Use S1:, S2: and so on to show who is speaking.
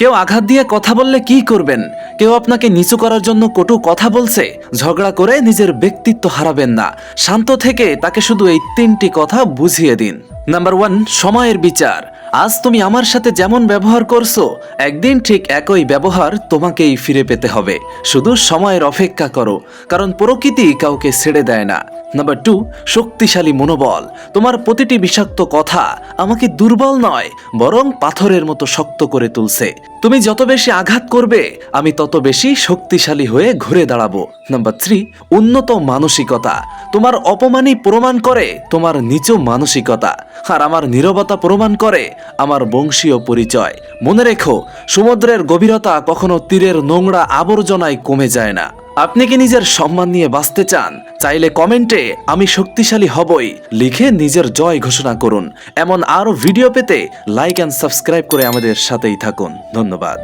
S1: কেউ আঘাত দিয়ে কথা বললে কি করবেন? কেউ আপনাকে নিচু করার জন্য কটু কথা বলছে? ঝগড়া করে নিজের ব্যক্তিত্ব হারাবেন না। শান্ত থেকে তাকে শুধু এই তিনটি কথা বুঝিয়ে দিন। নাম্বার ওয়ান সময়ের বিচার। আজ তুমি আমার সাথে যেমন ব্যবহার করছ, একদিন ঠিক একই ব্যবহার তোমাকেই ফিরে পেতে হবে। শুধু সময়ের অপেক্ষা করো, কারণ প্রকৃতি কাউকে ছেড়ে দেয় না। নাম্বার টু শক্তিশালী মনোবল। তোমার প্রতিটি বিষাক্ত কথা আমাকে দুর্বল নয়, বরং পাথরের মতো শক্ত করে তুলছে। তুমি যত বেশি আঘাত করবে, আমি তত বেশি শক্তিশালী হয়ে ঘুরে দাঁড়াবো। নাম্বার থ্রি উন্নত মানসিকতা। তোমার অপমানই প্রমাণ করে তোমার নিচু মানসিকতা। আর আমার নীরবতা প্রমাণ করে আমার বংশীয় পরিচয়। মনে রেখো, সমুদ্রের গভীরতা কখনো তীরের নোংরা আবর্জনায় কমে যায় না। আপনি কি নিজের সম্মান নিয়ে বাঁচতে চান? চাইলে কমেন্টে, আমি শক্তিশালী হবই লিখে নিজের জয় ঘোষণা করুন। এমন আরও ভিডিও পেতে লাইক অ্যান্ড সাবস্ক্রাইব করে আমাদের সাথেই থাকুন। ধন্যবাদ।